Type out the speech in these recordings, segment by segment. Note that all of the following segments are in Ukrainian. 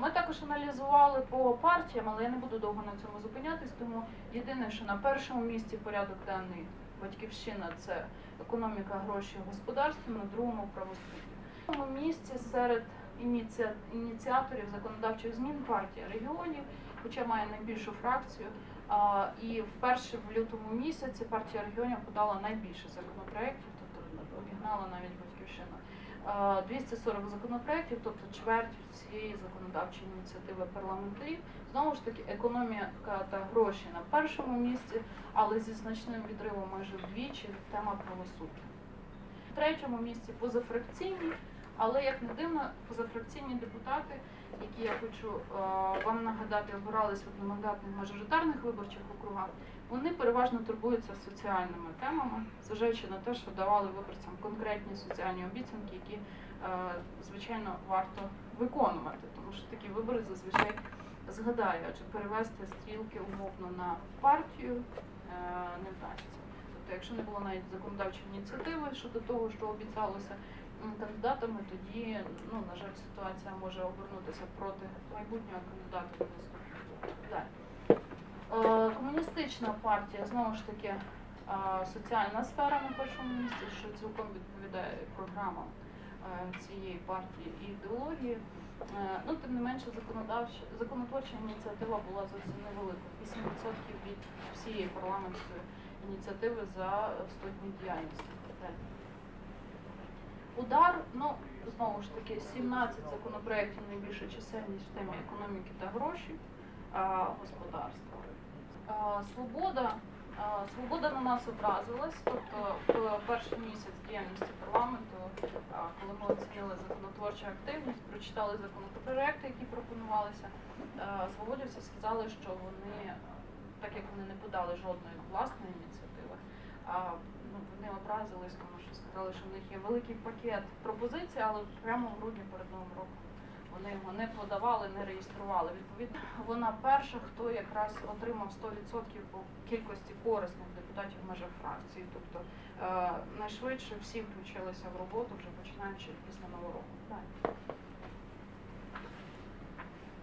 Ми також аналізували по партіям, але я не буду довго на цьому зупинятись, тому єдине, що на першому місці порядок денний батьківщина це економіка, гроші, господарство, на другому правосуддя. На другому місці серед ініці... ініціаторів законодавчих змін партія регіонів, хоча має найбільшу фракцію. І вперше в лютому місяці партія регіонів подала найбільше законопроєктів, тобто обігнала навіть батьківщину. Е, 240 законопроєктів, тобто чверть всієї законодавчої ініціативи парламентарів. Знову ж таки, економіка та гроші на першому місці, але зі значним відривом майже вдвічі тема правосуддя. В третьому місці позафракційні, але як не дивно, позафракційні депутати, які я хочу е, вам нагадати, обирались в одномандатних мажоритарних виборчих округах, вони переважно турбуються соціальними темами, зважаючи на те, що давали виборцям конкретні соціальні обіцянки, які, е, звичайно, варто виконувати, тому що такі вибори зазвичай згадаю, адже перевести стрілки умовно на партію е, не вдасться. Тобто, якщо не було навіть законодавчої ініціативи щодо того, що обіцялося кандидатами, тоді, ну, на жаль, ситуація може обернутися проти майбутнього кандидата. Далі. Е, Комуністична партія знову ж таки е, соціальна сфера на першому місці, що цілком відповідає програмам е, цієї партії і ідеології. Е, Ну, тим не менше, законотворча ініціатива була зовсім невелика. 8% від всієї парламентської ініціативи за 100 днів діяльності. Удар, ну знову ж таки, 17 законопроєктів найбільша чисельність в темі економіки та гроші, господарства. Свобода. Свобода на нас образилась, тобто в перший місяць діяльності парламенту, коли ми оцінили законотворчу активність, прочитали законопроекти, які пропонувалися. Свободівці сказали, що вони, так як вони не подали жодної власної ініціативи, ну, вони образились, тому що сказали, що в них є великий пакет пропозицій, але прямо в грудні перед новим роком вони його не подавали, не реєстрували. Відповідно, вона перша, хто якраз отримав 100% по кількості корисних депутатів в межах фракції. Тобто е, найшвидше всі включилися в роботу, вже починаючи після нового року.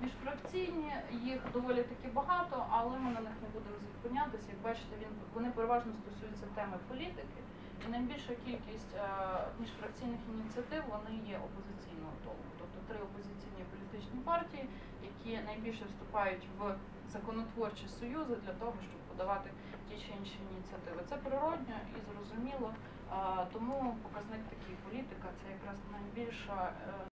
Міжфракційні їх доволі таки багато, але ми на них не будемо зупинятися. Як бачите, він вони переважно стосуються теми політики, і найбільша кількість е, міжфракційних ініціатив вони є опозиційного толку. Тобто три опозиційні політичні партії, які найбільше вступають в законотворчі союзи для того, щоб подавати ті чи інші ініціативи. Це природньо і зрозуміло, е, тому показник такий політика це якраз найбільша. е,